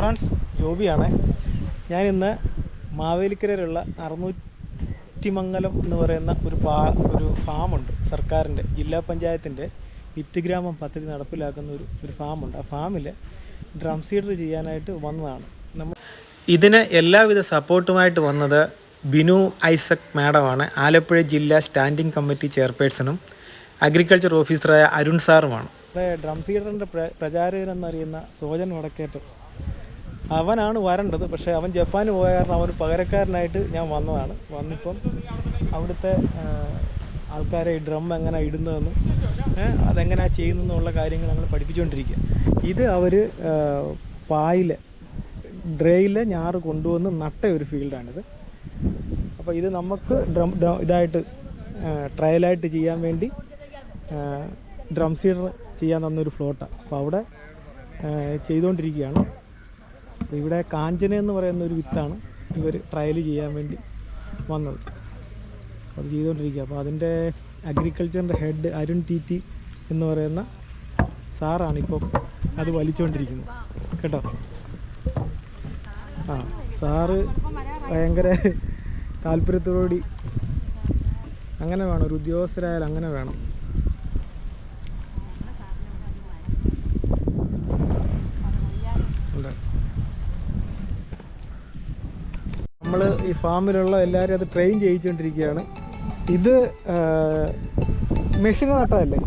Friends ജോബിയാണ്. ഞാനിന്ന് മാവേലിക്കരയിലുള്ള അറുന്നൂറ്റിമംഗലം എന്ന് പറയുന്ന ഒരു പാ ഒരു ഫാമുണ്ട്. സർക്കാരിന്റെ ജില്ലാ പഞ്ചായത്തിന്റെ വിത്ത് ഗ്രാമം പദ്ധതി നടപ്പിലാക്കുന്ന ഒരു ഒരു ഫാമുണ്ട്. ആ ഫാമിൽ ഡ്രം സീഡർ ചെയ്യാനായിട്ട് വന്നതാണ്. നമ്മൾ ഇതിന് എല്ലാവിധ സപ്പോർട്ടുമായിട്ട് വന്നത് ബിനു ഐസക് മാഡമാണ്. ആലപ്പുഴ ജില്ലാ സ്റ്റാൻഡിംഗ് കമ്മിറ്റി ചെയർപേഴ്സണും അഗ്രികൾച്ചർ ഓഫീസറായ അരുൺ സാറുമാണ്. ഡ്രം സീഡറിന്റെ പ്രചാരകൻ എന്നറിയുന്ന സോജൻ വടക്കേറ്റം. അവനാണ് വരേണ്ടത്. പക്ഷേ അവൻ ജപ്പാന് പോയ കാരണം അവന് പകരക്കാരനായിട്ട് ഞാൻ വന്നതാണ്. വന്നിപ്പം അവിടുത്തെ ആൾക്കാരെ ഈ ഡ്രം എങ്ങനെ ഇടുന്നതെന്നും അതെങ്ങനെ ചെയ്യുന്നതെന്നുള്ള കാര്യങ്ങൾ ഞങ്ങൾ പഠിപ്പിച്ചുകൊണ്ടിരിക്കുക ഇത് അവർ പായിൽ ഡ്രേയിലെ ഞാറ് കൊണ്ടുവന്ന് നട്ട ഒരു ഫീൽഡാണിത്. അപ്പോൾ ഇത് നമുക്ക് ഡ്രം ഇതായിട്ട് ട്രയലായിട്ട് ചെയ്യാൻ വേണ്ടി ഡ്രം സീഡർ ചെയ്യാൻ തന്നൊരു ഫ്ലോട്ടാണ് അപ്പോൾ അവിടെ ചെയ്തുകൊണ്ടിരിക്കുകയാണ് അപ്പോൾ ഇവിടെ കാഞ്ചന എന്ന് പറയുന്ന ഒരു വിത്താണ് ഇവർ ട്രയൽ ചെയ്യാൻ വേണ്ടി വന്നത്. അത് ചെയ്തുകൊണ്ടിരിക്കുക അപ്പോൾ അതിന്റെ അഗ്രികൾച്ചറിന്റെ ഹെഡ് അരുൺ തീറ്റി എന്ന് പറയുന്ന സാറാണ് ഇപ്പോൾ അത് വലിച്ചുകൊണ്ടിരിക്കുന്നത് കേട്ടോ? ആ സാറ് ഭയങ്കര താല്പര്യത്തോടുകൂടി അങ്ങനെ വേണം. ഒരു ഉദ്യോഗസ്ഥരായാലും അങ്ങനെ വേണം. ഉണ്ട് നമ്മൾ ഈ ഫാമിലുള്ള എല്ലാവരും അത് ട്രെയിൻ ചെയ്യിച്ചുകൊണ്ടിരിക്കുകയാണ് ഇത് മെഷീൻ നട്ടതല്ലേ?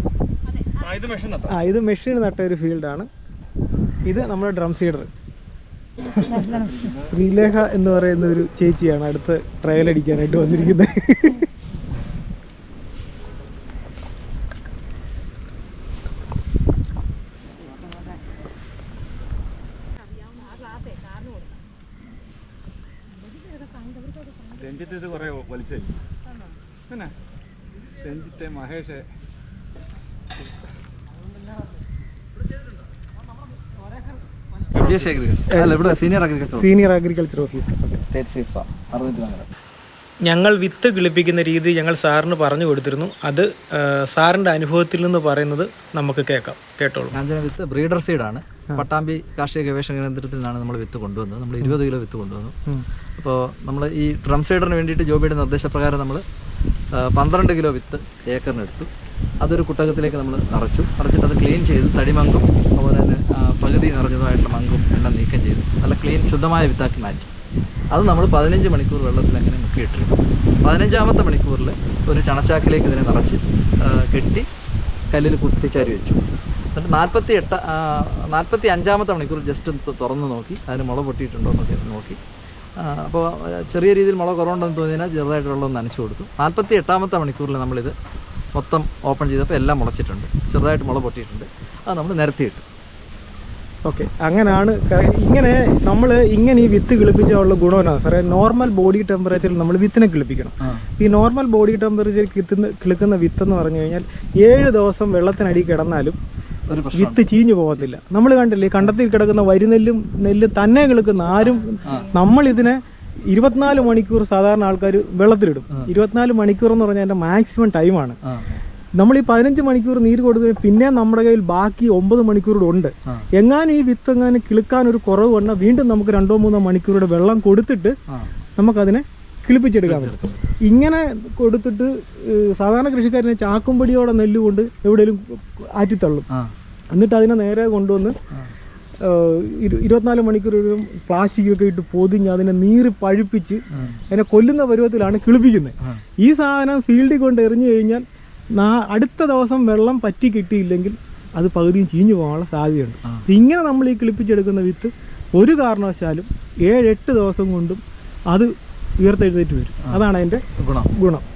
ആ ഇത് മെഷീൻ നട്ട ഒരു ഫീൽഡാണ് ഇത് നമ്മുടെ ഡ്രം സീഡർ ശ്രീലേഖ എന്ന് പറയുന്ന ഒരു ചേച്ചിയാണ് അടുത്ത് ട്രയൽ അടിക്കാനായിട്ട് വന്നിരിക്കുന്നത്. രഞ്ജിത്ത് ഇത് കുറെ വലിച്ചേ. പിന്നെ രഞ്ജിത്തെ മഹേഷ്. സീനിയർ അഗ്രികൾച്ചർ ഓഫീസർ ഞങ്ങൾ വിത്ത് കിളിപ്പിക്കുന്ന രീതി ഞങ്ങൾ സാറിന് പറഞ്ഞു കൊടുത്തിരുന്നു. അത് സാറിന്റെ സാറിന്റെ അനുഭവത്തിൽ നിന്ന് പറയുന്നത് നമുക്ക് കേൾക്കാം. കേട്ടോളൂ. വിത്ത് ബ്രീഡർ സീഡാണ് പട്ടാമ്പി കാർഷിക ഗവേഷണ കേന്ദ്രത്തിൽ നിന്നാണ് നമ്മൾ വിത്ത് കൊണ്ടുവന്നത്. നമ്മൾ ഇരുപത് കിലോ വിത്ത് കൊണ്ടുവന്നു. അപ്പോൾ നമ്മൾ ഈ ഡ്രം സൈഡറിന് വേണ്ടിയിട്ട് ജോബിയുടെ നിർദ്ദേശപ്രകാരം നമ്മൾ പന്ത്രണ്ട് കിലോ വിത്ത് ഏക്കറിനെടുത്തു. അതൊരു കുട്ടകത്തിലേക്ക് നമ്മൾ നിറച്ചു നിറച്ചിട്ട് അത് ക്ലീൻ ചെയ്ത് തടിമങ്കും അതുപോലെ തന്നെ പകുതി നിറഞ്ഞതുമായിട്ടുള്ള മങ്കും എല്ലാം നീക്കം ചെയ്തു. നല്ല ക്ലീൻ ശുദ്ധമായ വിത്താക്കി മാറ്റി. അത് നമ്മൾ പതിനഞ്ച് മണിക്കൂർ വെള്ളത്തിൽ അങ്ങനെ മുക്കിയിട്ടിരുന്നു പതിനഞ്ചാമത്തെ മണിക്കൂറിൽ ഒരു ചണച്ചാക്കിലേക്ക് ഇതിനെ നിറച്ച് കെട്ടി കല്ലിൽ കുത്തിച്ചാരി വെച്ചു. എന്നിട്ട് നാൽപ്പത്തി എട്ട് നാൽപ്പത്തി അഞ്ചാമത്തെ മണിക്കൂർ ജസ്റ്റ് ഒന്ന് തുറന്ന് നോക്കി. അതിന് മുള പൊട്ടിയിട്ടുണ്ടോ എന്നൊക്കെ നോക്കി. അപ്പോൾ ചെറിയ രീതിയിൽ മുള കുറവുണ്ടെന്ന് തോന്നിയാൽ ചെറുതായിട്ട് വെള്ളം ഒന്ന് നനച്ചു കൊടുത്തു. നാൽപ്പത്തി എട്ടാമത്തെ മണിക്കൂറിൽ നമ്മളിത് മൊത്തം ഓപ്പൺ ചെയ്തപ്പോൾ എല്ലാം മുളച്ചിട്ടുണ്ട്. ചെറുതായിട്ട് മുള പൊട്ടിയിട്ടുണ്ട്. അത് നമ്മൾ നിരത്തിയിട്ടു. ഓക്കെ. അങ്ങനെയാണ് ഇങ്ങനെ നമ്മൾ ഇങ്ങനെ ഈ വിത്ത് കിളിപ്പിച്ചുള്ള ഗുണം എന്നാ? സാറേ നോർമൽ ബോഡി ടെമ്പറേച്ചറിൽ നമ്മൾ വിത്തിനെ കിളിപ്പിക്കണം. ഈ നോർമൽ ബോഡി ടെമ്പറേച്ചറിൽ കിത്തുന്ന കിളിക്കുന്ന വിത്ത് എന്ന് പറഞ്ഞു കഴിഞ്ഞാൽ ഏഴ് ദിവസം വെള്ളത്തിനടി കിടന്നാലും വിത്ത് ചീഞ്ഞു പോകത്തില്ല. നമ്മൾ കണ്ടില്ലേ കണ്ടത്തിൽ കിടക്കുന്ന വരിനെല്ലും നെല്ലും തന്നെ കിളുക്കുന്ന ആരും നമ്മൾ ഇതിനെ ഇരുപത്തിനാല് മണിക്കൂർ സാധാരണ ആൾക്കാർ വെള്ളത്തിലിടും. ഇരുപത്തിനാല് മണിക്കൂർ എന്ന് പറഞ്ഞാൽ അതിന്റെ മാക്സിമം ടൈമാണ് നമ്മൾ ഈ പതിനഞ്ച് മണിക്കൂർ നീര് കൊടുക്കുന്ന പിന്നെ നമ്മുടെ കയ്യിൽ ബാക്കി ഒമ്പത് മണിക്കൂർ ഉണ്ട്. എങ്ങാനും ഈ വിത്ത് എങ്ങാനും കിളുക്കാൻ ഒരു കുറവ് വന്നാൽ വീണ്ടും നമുക്ക് രണ്ടോ മൂന്നോ മണിക്കൂറുടെ വെള്ളം കൊടുത്തിട്ട് നമുക്കതിനെ കിളിപ്പിച്ചെടുക്കാൻ പറ്റും. ഇങ്ങനെ കൊടുത്തിട്ട് സാധാരണ കൃഷിക്കാരനെ ചാക്കുംപടിയോടെ നെല്ല് കൊണ്ട് എവിടെയെങ്കിലും ആറ്റിത്തള്ളും. എന്നിട്ട് അതിനെ നേരെ കൊണ്ടുവന്ന് ഇരുപത്തിനാല് മണിക്കൂർ ഒരു പ്ലാസ്റ്റിക് ഒക്കെ ഇട്ട് പൊതിഞ്ഞ് അതിനെ നീര് പഴുപ്പിച്ച് അതിനെ കൊല്ലുന്ന പരുവത്തിലാണ് കിളിപ്പിക്കുന്നത്. ഈ സാധനം ഫീൽഡിൽ കൊണ്ട് എറിഞ്ഞു കഴിഞ്ഞാൽ നാ- അടുത്ത ദിവസം വെള്ളം പറ്റി കിട്ടിയില്ലെങ്കിൽ അത് പകുതിയും ചീഞ്ഞു പോകാനുള്ള സാധ്യതയുണ്ട്. ഇങ്ങനെ നമ്മൾ ഈ കിളിപ്പിച്ചെടുക്കുന്ന വിത്ത് ഒരു കാരണവശാലും ഏഴെട്ട് ദിവസം കൊണ്ടും അത് ഉയർത്തെഴുന്നേറ്റ് വരും. അതാണ് അതിന്റെ ഗുണം. ഗുണം.